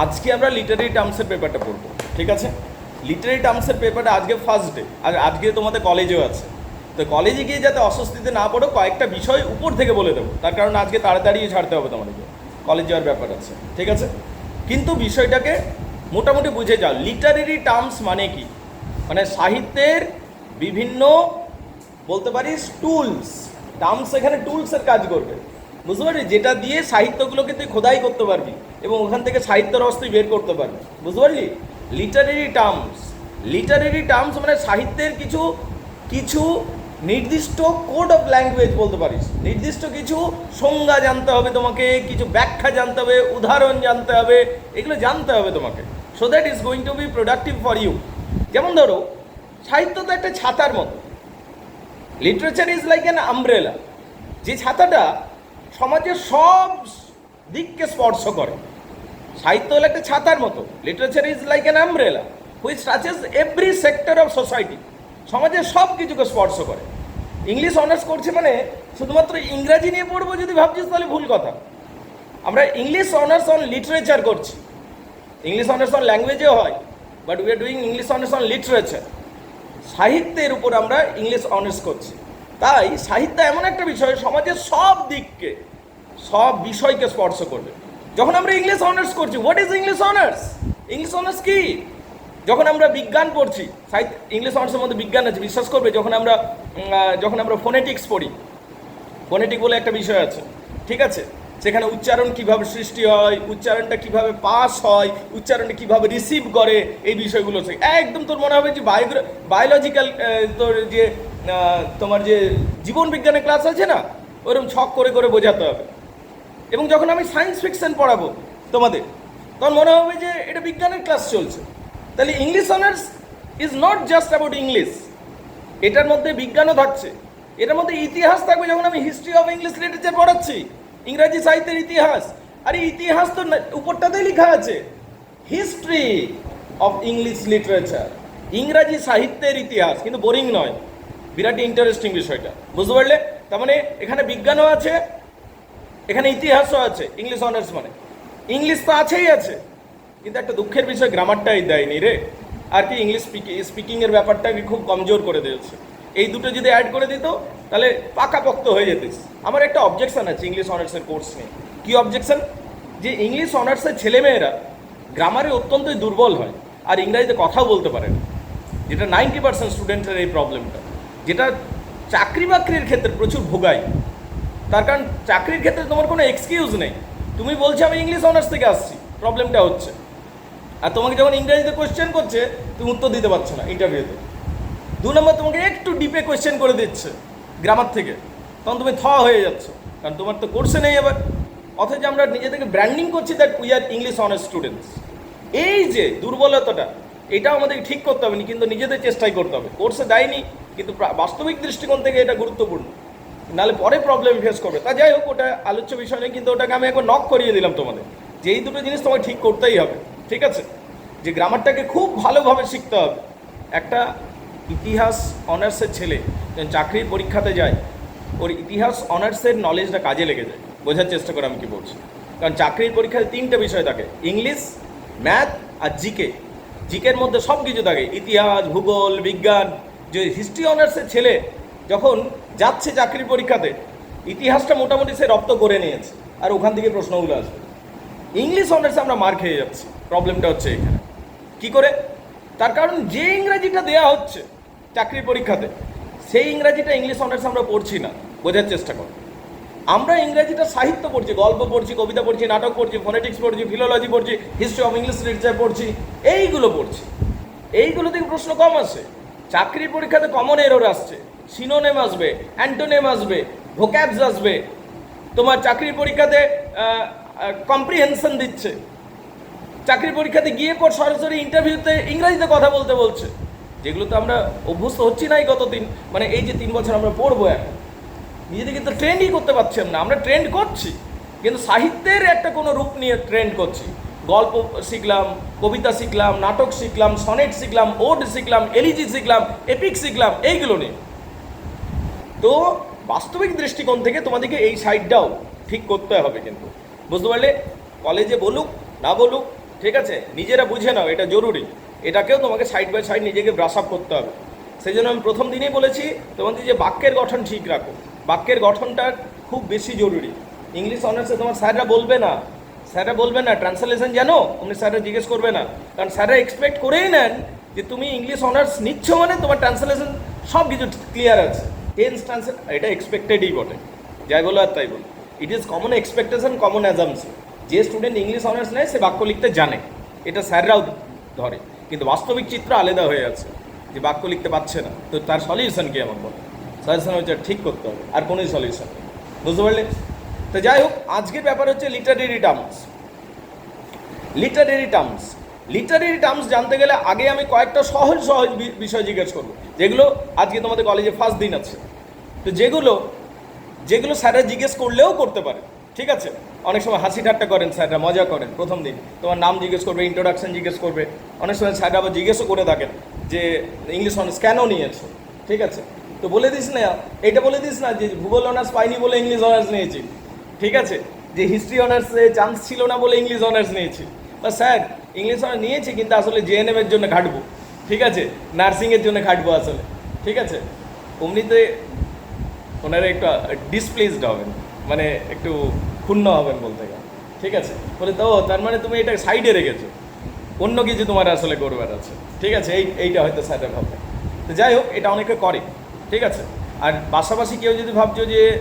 আজকে আমরা লিটারি টার্মসের পেপারটা পড়ব, ঠিক আছে? লিটারি টার্মসের পেপারটা আজকে ফার্স্ট ডে আর আজকে তোমাদের কলেজেও আছে। তো কলেজে গিয়ে যাতে অস্বস্তিতে না পড়ো, কয়েকটা বিষয় উপর থেকে বলে দেবো। তার কারণ আজকে তাড়াতাড়ি ছাড়তে হবে তোমাদেরকে কলেজ যাওয়ার ব্যাপার আছে, ঠিক আছে? কিন্তু বিষয়টাকে মোটামুটি বুঝে যাও। লিটারেরি টার্মস মানে কি? মানে সাহিত্যের বিভিন্ন, বলতে পারিস টুলস টার্মস এখানে টুলসের কাজ করবে। বুঝতে পারলি? যেটা দিয়ে সাহিত্যগুলোকে তুই খোদাই করতে পারবি এবং ওখান থেকে সাহিত্য রস তুই বের করতে পারবি। বুঝতে পারলি? লিটারেরি টার্মস লিটারেরি টার্মস মানে সাহিত্যের কিছু কিছু নির্দিষ্ট কোড অফ ল্যাঙ্গুয়েজ বলতে পারিস। নির্দিষ্ট কিছু সংজ্ঞা জানতে হবে তোমাকে, কিছু ব্যাখ্যা জানতে হবে, উদাহরণ জানতে হবে, এগুলো জানতে হবে তোমাকে। So that is going to be productive for you যেমন ধরো, সাহিত্য তো একটা ছাতার মতো। Literature is like an umbrella যে ছাতাটা সমাজের সব দিককে স্পর্শ করে। সাহিত্য হলো একটা ছাতার মতো। Literature is like an umbrella which touches every sector of society সমাজের সব কিছুকে স্পর্শ করে। ইংলিশ অনার্স করছে মানে শুধুমাত্র ইংরাজি নিয়ে পড়ব যদি ভাবছিস তাহলে ভুল কথা। আমরা ইংলিশ অনার্স অন লিটারেচার করছি। ইংলিশ অনার্স অন ল্যাঙ্গুয়েজেও হয় but we are doing English honours on literature সাহিত্যের উপর আমরা ইংলিশ অনার্স করছি। তাই সাহিত্য এমন একটা বিষয়, সমাজের সব দিককে, সব বিষয়কে স্পর্শ করবে। যখন আমরা ইংলিশ অনার্স করছি what is English honours English honours কি? যখন আমরা বিজ্ঞান পড়ছি সাহিত্য ইংলিশ অনার্সের মধ্যে বিজ্ঞান আছে, বিশ্বাস করবে, যখন আমরা যখন আমরা ফোনেটিক্স পড়ি ফোনেটিক বলে একটা বিষয় আছে, ঠিক আছে? সেখানে উচ্চারণ কীভাবে সৃষ্টি হয়, উচ্চারণটা কীভাবে পাস হয়, উচ্চারণটা কীভাবে রিসিভ করে, এই বিষয়গুলো একদম তোর মনে হবে যে বায়োগ্রা বায়োলজিক্যাল তোর যে তোমার যে জীবন বিজ্ঞানের ক্লাস আছে না ওরকম ছক করে করে বোঝাতে হবে। এবং যখন আমি সায়েন্স ফিকশন পড়াবো তোমাদের, তখন মনে হবে যে এটা বিজ্ঞানের ক্লাস চলছে। তাহলে English honours is not just about English এটার মধ্যে বিজ্ঞানও থাকছে। এটার মধ্যে ইতিহাস থাকবে যখন আমি হিস্ট্রি অফ ইংলিশ লিটারেচার পড়াচ্ছি। ইংরাজি সাহিত্যের ইতিহাস। আরে ইতিহাস তো উপরটাতেই লেখা আছে। হিস্ট্রি অফ ইংলিশ লিটারেচার ইংরাজি সাহিত্যের ইতিহাস, কিন্তু বোরিং নয়। বিরাট ইন্টারেস্টিং বিষয়টা। বুঝতে পারলে? তার মানে এখানে বিজ্ঞানও আছে, এখানে ইতিহাসও আছে ইংলিশ অনার্স মানে। ইংলিশ তো আছেই আছে, কিন্তু একটা দুঃখের বিষয় গ্রামারটাই দেয়নি রে। আর কি ইংলিশ স্পিকিং স্পিকিংয়ের ব্যাপারটাকে খুব কমজোর করে দিয়েছে। এই দুটো যদি অ্যাড করে দিত, তাহলে পাকাপোক্ত হয়ে যেতিস। আমার একটা অবজেকশন আছে ইংলিশ অনার্সের কোর্স নিয়ে। কী অবজেকশন যে ইংলিশ অনার্সের ছেলেমেয়েরা গ্রামারে অত্যন্তই দুর্বল হয় আর ইংরাজিতে কথাও বলতে পারে না। যেটা নাইনটি পার্সেন্ট স্টুডেন্টের এই প্রবলেমটা যেটা চাকরি বাকরির ক্ষেত্রে প্রচুর ভোগায় তার কারণ চাকরির ক্ষেত্রে তোমার কোনো এক্সকিউজ নেই। তুমি বলছো, আমি ইংলিশ অনার্স থেকে আসছি। প্রবলেমটা হচ্ছে। আর তোমাকে যখন ইংরেজিতে কোয়েশ্চেন করছে, তুমি উত্তর দিতে পারছ না ইন্টারভিউতে দু নম্বর তোমাকে একটু ডিপে কোয়েশ্চেন করে দিচ্ছে গ্রামার থেকে। তখন তুমি থ হয়ে যাচ্ছ, কারণ তোমার তো কোর্সে নেই এবার। অথচ আমরা নিজেদেরকে ব্র্যান্ডিং করছি that we are English honours students এই যে দুর্বলতাটা, এটাও আমাদেরকে ঠিক করতে হবে না, কিন্তু নিজেদের চেষ্টাই করতে হবে। কোর্সে দেয়নি, কিন্তু বাস্তবিক দৃষ্টিকোণ থেকে এটা গুরুত্বপূর্ণ। নাহলে পরে প্রবলেম ফেস করবে। তা যাই হোক, ওটা আলোচ্য বিষয় নেই কিন্তু ওটাকে আমি একবার নক করিয়ে দিলাম তোমাদের। যে এই দুটো জিনিস তোমাকে ঠিক করতেই হবে, ঠিক আছে? যে গ্রামারটাকে খুব ভালোভাবে শিখতে হবে। একটা ইতিহাস অনার্সের ছেলে চাকরির পরীক্ষাতে যায়, ওর ইতিহাস অনার্সের নলেজটা কাজে লেগে যায়। বোঝার চেষ্টা করে আমি কি বলছি? কারণ চাকরির পরীক্ষায় তিনটে বিষয় থাকে, ইংলিশ ম্যাথ আর জিকে জিকের মধ্যে সব কিছু থাকে, ইতিহাস, ভূগোল, বিজ্ঞান। যে হিস্ট্রি অনার্সের ছেলে যখন যাচ্ছে চাকরির পরীক্ষাতে, ইতিহাসটা মোটামুটি সে রপ্ত করে নিয়েছে, আর ওখান থেকে প্রশ্নগুলো আসবে। ইংলিশ অনার্সে আমরা মার খেয়ে যাচ্ছি প্রবলেমটা হচ্ছে এখানে। কি করে? তার কারণ যে ইংরাজিটা দেয়া হচ্ছে চাকরির পরীক্ষাতে, সেই ইংরাজিটা ইংলিশ অনার্স আমরা পড়ছি না। বোঝার চেষ্টা করো। আমরা ইংরেজিটা সাহিত্য পড়ছি, গল্প পড়ছি, কবিতা পড়ছি, নাটক পড়ছি ফোনেটিক্স পড়ছি ফিলোলজি পড়ছি হিস্ট্রি অফ ইংলিশ লিটারেচার পড়ছি, এইগুলো পড়ছি। এইগুলো থেকে প্রশ্ন কম আসে। চাকরির পরীক্ষাতে কমন এরর আসছে। সিনোনেম আসবে অ্যান্টোনেম আসবে ভোক্যাবস আসবে। তোমার চাকরির পরীক্ষাতে কম্প্রিহেনশন দিচ্ছে। চাকরির পরীক্ষাতে গিয়ে পর সরাসরি ইন্টারভিউতে ইংরাজিতে কথা বলতে বলছে। যেগুলো তো আমরা অভ্যস্ত হচ্ছি নাই গত তিন মানে এই যে তিন বছর আমরা পড়ব এখন। নিজেদের কিন্তু ট্রেন্ডই করতে পারছেন না, আমরা ট্রেন্ড করছি। কিন্তু সাহিত্যের একটা কোনো রূপ নিয়ে ট্রেন্ড করছি। গল্প শিখলাম, কবিতা শিখলাম, নাটক শিখলাম, সনেট শিখলাম, ওড শিখলাম এলিজি শিখলাম এপিক শিখলাম, এইগুলো নিয়ে। তো বাস্তবিক দৃষ্টিকোণ থেকে তোমাদেরকে এই সাইডটাও ঠিক করতে হবে কিন্তু। বুঝতে পারলে? কলেজে বলুক, না বলুক ঠিক আছে? নিজেরা বুঝে নাও, এটা জরুরি। এটাকেও তোমাকে সাইড বাই সাইড নিজেকে ব্রাশ আপ করতে হবে। সেই জন্য আমি প্রথম দিনেই বলেছি তোমাদের যে বাক্যের গঠন ঠিক রাখো। বাক্যের গঠনটা খুব বেশি জরুরি। ইংলিশ অনার্সে তোমার স্যাররা বলবে না। স্যাররা বলবে না ট্রান্সলেশন জানো? তুমি স্যাররা জিজ্ঞেস করবে না। কারণ স্যাররা এক্সপেক্ট করেই নেন যে তুমি ইংলিশ অনার্স নিচ্ছ মানে তোমার ট্রান্সলেশন সব কিছু ক্লিয়ার আছে। টেন্স ট্রান্সলেট এটা এক্সপেক্টেডই বটে। যাই বলো আর তাই বলো। It is common expectation common assumption যে স্টুডেন্ট ইংলিশ অনার্স নেয়, সে বাক্য লিখতে জানে। এটা স্যাররাও ধরে। কিন্তু বাস্তবিক চিত্র আলাদা হয়ে আছে, যে বাক্য লিখতে পারছে না। তো তার সলিউশন কি আমার বলে? সলিউশন হচ্ছে ঠিক করতে হবে, আর কোনোই সলিউশন বুঝতে পারলে? তো যাই হোক, আজকের ব্যাপার হচ্ছে literary terms literary terms literary terms জানতে গেলে আগে আমি কয়েকটা সহজ সহজ বিষয় জিজ্ঞেস করব। যেগুলো আজকে তোমাদের কলেজে ফার্স্ট দিন আছে। তো যেগুলো যেগুলো স্যাররা জিজ্ঞেস করলেও করতে পারে। ঠিক আছে? অনেক সময় হাসি ঠাট্টা করেন স্যাররা, মজা করেন প্রথম দিন। তোমার নাম জিজ্ঞেস করবে ইন্ট্রোডাকশন জিজ্ঞেস করবে। অনেক সময় স্যাররা আবার জিজ্ঞেসও করে থাকেন যে ইংলিশ অনার্স কেন নিয়েছো? ঠিক আছে? তো বলে দিস না এটা বলে দিস না যে, ভূগোল অনার্স পাইনি বলে ইংলিশ অনার্স নিয়েছি। ঠিক আছে? যে হিস্ট্রি অনার্সে চান্স ছিল না বলে ইংলিশ অনার্স নিয়েছি। বা স্যার ইংলিশ অনার্স নিয়েছি কিন্তু আসলে জেএনএম এর জন্য ঘাটবো। ঠিক আছে? নার্সিংয়ের জন্য ঘাটবো আসলে। ঠিক আছে? অমনিতে ওনারা একটু ডিসপ্লেসড হবেন। মানে একটু ক্ষুণ্ণ হবেন বলতে গেলে। ঠিক আছে? বলে, তো, তার মানে তুমি এটা সাইডে রেখেছো। অন্য কিছু তোমার আসলে করবার আছে। ঠিক আছে? এই, এইটা হয়তো স্যারের ভাববে। তো যাই হোক, এটা অনেকে করে। ঠিক আছে? আর পাশাপাশি কেউ যদি ভাবছ যে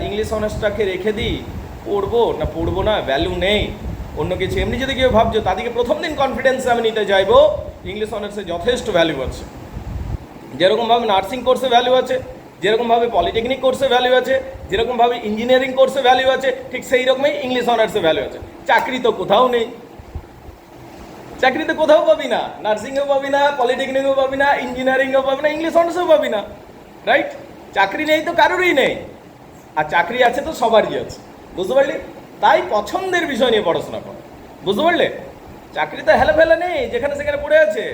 ইংলিশ অনার্সটাকে রেখে দিই, পড়ব? না পড়ব না ভ্যালু নেই। অন্য কিছু। এমনি যদি কেউ ভাবছ তাদেরকে প্রথম দিন কনফিডেন্স আমি নিতে চাইব ইংলিশ অনার্সে যথেষ্ট ভ্যালু আছে। যেরকমভাবে নার্সিং কোর্সে ভ্যালু আছে যেরকমভাবে পলিটেকনিক কোর্সে ভ্যালু আছে যেরকমভাবে ইঞ্জিনিয়ারিং কোর্সে ভ্যালু আছে, ঠিক সেই রকমই ইংলিশ অনার্সে ভ্যালু আছে। চাকরি তো কোথাও নেই। চাকরি তো কোথাও পাবি না। নার্সিংয়েও পাবি না পলিটেকনিকও পাবি না ইঞ্জিনিয়ারিংয়েও পাবি না ইংলিশ অনার্সেও পাবি না। রাইট চাকরি নেই তো কারোরই নেই। আর চাকরি আছে তো সবারই আছে। বুঝতে পারলি? তাই পছন্দের বিষয় নিয়ে পড়াশোনা কর। বুঝতে পারলে? চাকরি তো হেলে ফেলে নেই, যেখানে সেখানে পড়ে আছে।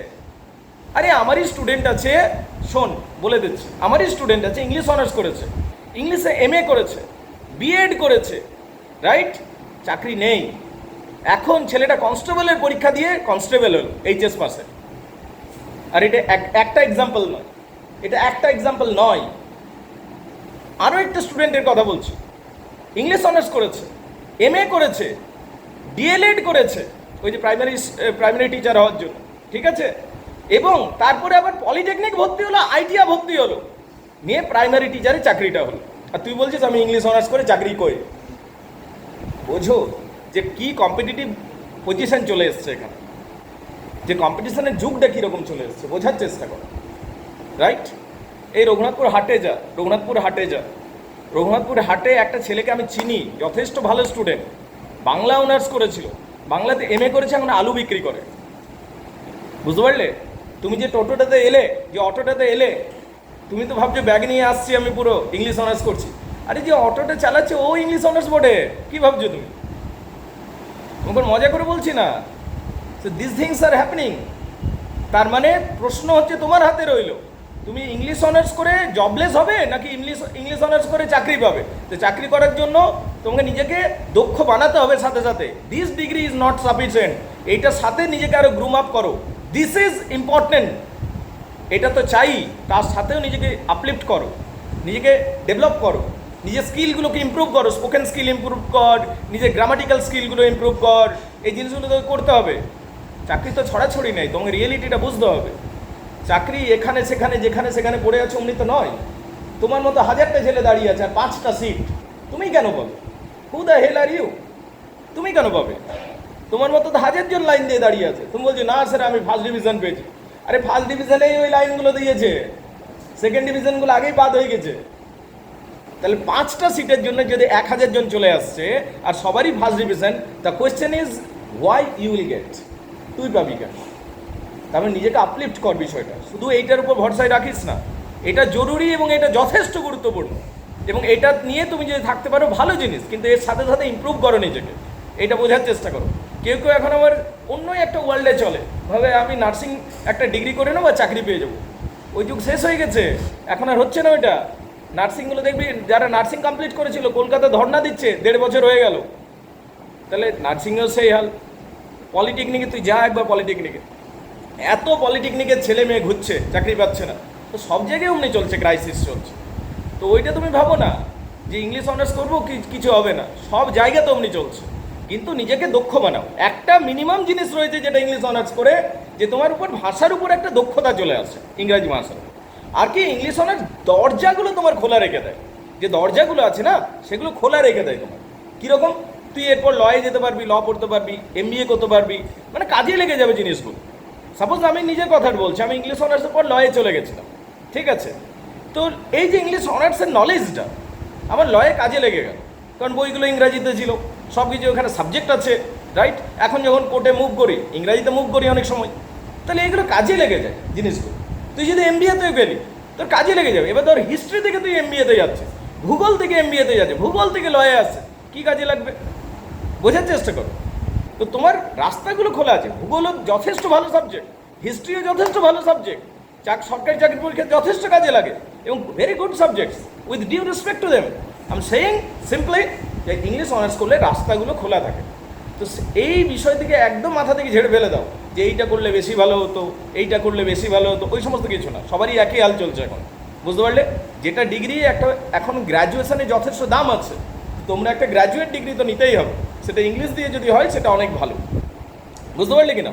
আরে আমারই স্টুডেন্ট আছে, শোন, বলে দিচ্ছি, আমারই স্টুডেন্ট আছে ইংলিশ অনার্স করেছে ইংলিশে এম করেছে বিএড করেছে রাইট চাকরি নেই। এখন ছেলেটা কনস্টেবলের পরীক্ষা দিয়ে কনস্টেবল হলো এইচএস পাসে আর এটা এক- একটা এক্সাম্পল নয়, এটা একটা এক্সাম্পল নয়। আরও একটা স্টুডেন্টের কথা বলছি ইংলিশ অনার্স করেছে এম করেছে ডিএলএড করেছে, ওই যে প্রাইমারি প্রাইমারি টিচার হওয়ার জন্য, ঠিক আছে? এবং তারপরে আবার পলিটেকনিক ভর্তি হলো আইটিআ ভর্তি হলো। নিয়ে প্রাইমারি টিচারে চাকরিটা হলো। আর তুই বলছিস আমি ইংলিশ অনার্স করে চাকরি করি। বোঝো যে কি কম্পিটিটিভ পজিশন চলে এসছে এখানে। যে কম্পিটিশনের যুগটা কীরকম চলে এসছে, বোঝার চেষ্টা করো। রাইট এই রঘুনাথপুর হাটে যা, রঘুনাথপুর হাটে যা। রঘুনাথপুর হাটে একটা ছেলেকে আমি চিনি, যথেষ্ট ভালো স্টুডেন্ট বাংলা অনার্স করেছিল। বাংলাতে এম এ করেছে, এখন আলু বিক্রি করে। বুঝতে পারলে? তুমি যে টোটোটাতে এলে, যে অটোটাতে এলে, তুমি তো ভাবছ ব্যাগ নিয়ে আসছি আমি পুরো ইংলিশ অনার্স করছি। আরে যে অটোটা চালাচ্ছে, ও ইংলিশ অনার্স বোর্ডে কি ভাবছ তুমি? তোমাকে মজা করে বলছি না? So this things are happening তার মানে প্রশ্ন হচ্ছে তোমার হাতে রইল। তুমি ইংলিশ অনার্স করে জবলেস হবে, নাকি ইংলিশ ইংলিশ অনার্স করে চাকরি পাবে? তো চাকরি করার জন্য তোমাকে নিজেকে দক্ষ বানাতে হবে সাথে সাথে। This degree is not sufficient এইটার সাথে নিজেকে আরও গ্রুম আপ করো। দিস ইজ ইম্পর্টেন্ট এটা তো চাই, তার সাথেও নিজেকে আপলিফট করো, নিজেকে ডেভেলপ করো, নিজের স্কিলগুলোকে ইমপ্রুভ করো স্পোকেন স্কিল ইমপ্রুভ কর, নিজের গ্রামাটিক্যাল স্কিলগুলো ইমপ্রুভ কর, এই জিনিসগুলো তো করতে হবে। চাকরি তো ছড়াছড়ি নেই, তোমাকে রিয়েলিটিটা বুঝতে হবে। চাকরি এখানে, সেখানে, যেখানে, সেখানে পড়ে আছে, অমনি তো নয়। তোমার মতো হাজারটা ছেলে দাঁড়িয়ে আছে আর পাঁচটা সিট তুমি কেন পাবে? Who the hell are you তুমি কেন পাবে? তোমার মতো তো হাজারজন লাইন দিয়ে দাঁড়িয়ে আছে। তুমি বলছো, না স্যার আমি ফার্স্ট ডিভিশন পেয়েছি। আরে ফার্স্ট ডিভিশনেই ওই লাইনগুলো দিয়েছে। সেকেন্ড ডিভিশনগুলো আগেই বাদ হয়ে গেছে। তাহলে পাঁচটা সিটের জন্য যদি এক হাজার জন চলে আসছে, আর সবারই first division the question is why you will get তুই পাবি কেন? তারপরে নিজেকে আপলিফট কর বিষয়টা। শুধু এইটার উপর ভরসায় রাখিস না। এটা জরুরি এবং এটা যথেষ্ট গুরুত্বপূর্ণ। এবং এটা নিয়ে তুমি যদি থাকতে পারো, ভালো জিনিস। কিন্তু এর সাথে সাথে ইম্প্রুভ করো নিজেকে। এটা বোঝার চেষ্টা করো। কেউ কেউ এখন আবার অন্যই একটা ওয়ার্ল্ডে চলে। ভাবে আমি নার্সিং একটা ডিগ্রি করে নেব চাকরি পেয়ে যাব। ওই যুগ শেষ হয়ে গেছে। এখন আর হচ্ছে না ওইটা। নার্সিংগুলো দেখবি, যারা নার্সিং কমপ্লিট করেছিল, কলকাতা ধর্ণা দিচ্ছে, দেড় বছর হয়ে গেল। তাহলে নার্সিংয়েও সেই হাল। পলিটেকনিকে তুই যা একবার পলিটেকনিকে এত পলিটেকনিকের ছেলে মেয়ে ঘুরছে, চাকরি পাচ্ছে না। তো সব জায়গায় অমনি চলছে ক্রাইসিস চলছে। তো ওইটা তুমি ভাবো না, যে ইংলিশ অনার্স করব, কি- কিছু হবে না। সব জায়গাতে অমনি চলছে। কিন্তু নিজেকে দক্ষ বানাও। একটা মিনিমাম জিনিস রয়েছে যেটা ইংলিশ অনার্স করে, যে তোমার উপর, ভাষার উপর একটা দক্ষতা চলে আসে, ইংরাজি ভাষার। আর কি ইংলিশ অনার্স দরজাগুলো তোমার খোলা রেখে দেয়। যে দরজাগুলো আছে না, সেগুলো খোলা রেখে দেয় তোমার। কীরকম? তুই এরপর লয়ে যেতে পারবি ল পড়তে পারবি এম করতে পারবি মানে কাজে লেগে যাবে জিনিসগুলো। সাপোজ আমি নিজের কথা বলছি, আমি ইংলিশ অনার্সের পর লয়ে চলে গেছিলাম। ঠিক আছে? তো এই যে ইংলিশ অনার্সের নলেজটা আমার লয়ে কাজে লেগে গেল। কারণ বইগুলো ইংরাজিতে ছিল। সব কিছু ওখানে সাবজেক্ট আছে রাইট এখন যখন কোর্টে মুভ করি, ইংরাজিতে মুভ করি অনেক সময়, তাহলে এগুলো কাজে লেগে যায় জিনিসগুলো। তুই যদি এম বিএতেও গেলি, তোর কাজে লেগে যাবে। এবার তোর হিস্ট্রি থেকে তুই এম বিএতে যাচ্ছিস, ভূগোল থেকে এম বিএতে যাচ্ছে ভূগোল থেকে লয়ে আসছে কী কাজে লাগবে? বোঝার চেষ্টা করো। তো তোমার রাস্তাগুলো খোলা আছে ভূগোলও যথেষ্ট ভালো সাবজেক্ট হিস্ট্রিও যথেষ্ট ভালো সাবজেক্ট চাক সরকারি চাকরি পরীক্ষা যথেষ্ট কাজে লাগে, এবং very good subjects with due respect to them am saying simply যে ইংলিশ অনার্স করলে রাস্তাগুলো খোলা থাকে। তো এই বিষয় থেকে একদম মাথা থেকে ঝেড়ে ফেলে দাও যে এইটা করলে বেশি ভালো হতো, এইটা করলে বেশি ভালো হতো, ওই সমস্ত কিছু না। সবারই একই হাল চলছে এখন। বুঝতে পারলে? যেটা ডিগ্রি একটা এখন গ্র্যাজুয়েশনে যথেষ্ট দাম আছে। তোমরা একটা গ্র্যাজুয়েট ডিগ্রি তো নিতেই হবে। সেটা ইংলিশ দিয়ে যদি হয়, সেটা অনেক ভালো। বুঝতে পারলে কিনা?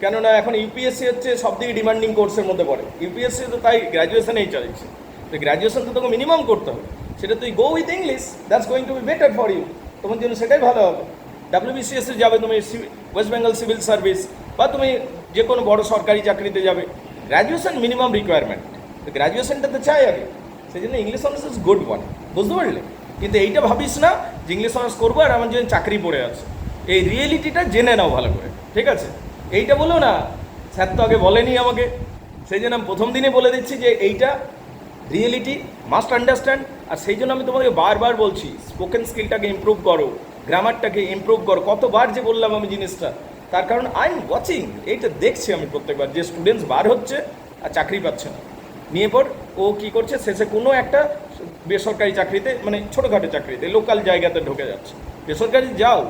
কেননা এখন ইউপিএসসি হচ্ছে সব থেকে ডিমান্ডিং কোর্সের মধ্যে পড়ে। ইউপিএসসি তো তাই গ্র্যাজুয়েশনেই চলছে। তো গ্র্যাজুয়েশন তো তোকে মিনিমাম করতে হবে। সেটা তুই go with English that's going to be better for you তোমার জন্য সেটাই ভালো হবে। ডাব্লিউবিসিএস যাবে, তুমি ওয়েস্ট বেঙ্গল সিভিল সার্ভিস বা তুমি যে কোনো বড় সরকারি চাকরিতে যাবে। গ্র্যাজুয়েশন মিনিমাম রিকোয়ারমেন্ট তো গ্র্যাজুয়েশনটা তো চাই আগে। সেই জন্য English honours is good one বুঝতে পারলে? কিন্তু এইটা ভাবিস না যে ইংলিশ অনার্স করব আর আমার জন্য চাকরি পড়ে আছে। এই রিয়েলিটিটা জেনে নাও ভালো করে। ঠিক আছে? এইটা বলো না। স্যার তো আগে বলেনি আমাকে। সেই জন্য আমি প্রথম দিনে বলে দিচ্ছি যে এইটা রিয়েলিটি মাস্ট আন্ডারস্ট্যান্ড আর সেই জন্য আমি তোমাকে বারবার বলছি স্পোকেন স্কিলটাকে ইমপ্রুভ করো গ্রামারটাকে ইমপ্রুভ করো। কতবার যে বললাম আমি জিনিসটা, তার কারণ আই এম ওয়াচিং এইটা দেখছি আমি প্রত্যেকবার। যে স্টুডেন্টস বার হচ্ছে আর চাকরি পাচ্ছে না। নিয়ে পর ও কি করছে, শেষে কোনো একটা বেসরকারি চাকরিতে মানে ছোটোখাটো চাকরিতে লোকাল জায়গাতে ঢুকে যাচ্ছে। বেসরকারি যাও,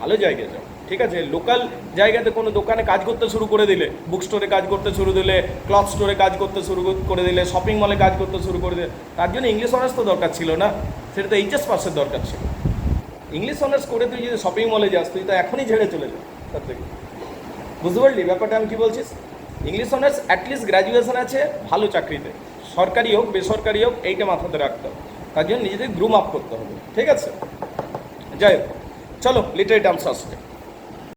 ভালো জায়গায় যাও। ঠিক আছে? লোকাল জায়গাতে কোনো দোকানে কাজ করতে শুরু করে দিলে বুক স্টোরে কাজ করতে শুরু দিলে ক্লথ স্টোরে কাজ করতে শুরু করে দিলে শপিং মলে কাজ করতে শুরু করে দিলে, তার জন্য ইংলিশ অনার্স তো দরকার ছিল না। সেটা তো এইচএস পাসের দরকার ছিল। ইংলিশ অনার্স করে তুই যদি শপিং মলে যাস, তুই তো এখনই ঝেড়ে চলে যাও তার থেকে। বুঝতে পারলি? ব্যাপারটা আমি কী বলছিস? ইংলিশ অনার্স অ্যাটলিস্ট গ্র্যাজুয়েশন আছে, ভালো চাকরিতে। সরকারি হোক, বেসরকারি হোক, এইটা মাথাতে রাখতে হবে। তার জন্য নিজেদের গ্রুম আপ করতে হবে। ঠিক আছে? যাই হোক, চলো লিটারি টার্মস আসবে